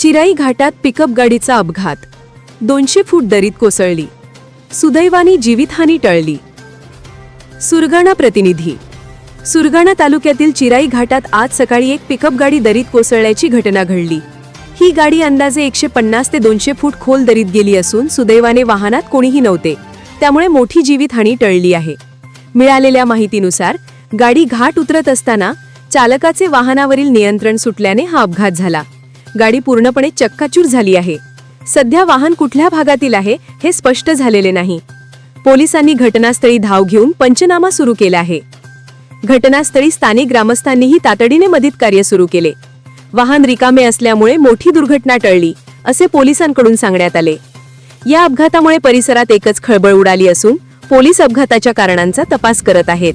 चिराई घाटात पिकअप गाडीचा अपघात. दोनशे फूट दरीत कोसळली. सुदैवाने जीवितहानी टळली. सुरगाणा प्रतिनिधी. सुरगाणा तालुक्यातील चिराई घाटात आज सकाळी एक पिकअप गाडी दरीत कोसळल्याची घटना घडली. ही गाडी अंदाजे एकशे पन्नास ते दोनशे फूट खोल दरीत गेली असून सुदैवाने वाहनात कोणीही नव्हते. त्यामुळे मोठी जीवितहानी टळली आहे. मिळालेल्या माहितीनुसार गाडी घाट उतरत असताना चालकाचे वाहनावरील नियंत्रण सुटल्याने हा अपघात झाला. गाडी पूर्णपणे चक्काचूर झाली आहे. सध्या वाहन कुठल्या भागातील आहे हे स्पष्ट झालेले नाही. पोलिसांनी घटनास्थळी धाव घेऊन पंचनामा सुरू केला आहे. घटनास्थळी स्थानिक ग्रामस्थांनीही तातडीने मदत कार्य सुरू केले. वाहन रिकामे असल्यामुळे मोठी दुर्घटना टळली असे पोलिसांकडून सांगण्यात आले. या अपघातामुळे परिसरात एकच खळबळ उडाली असून पोलीस अपघाताच्या कारणांचा तपास करत आहेत.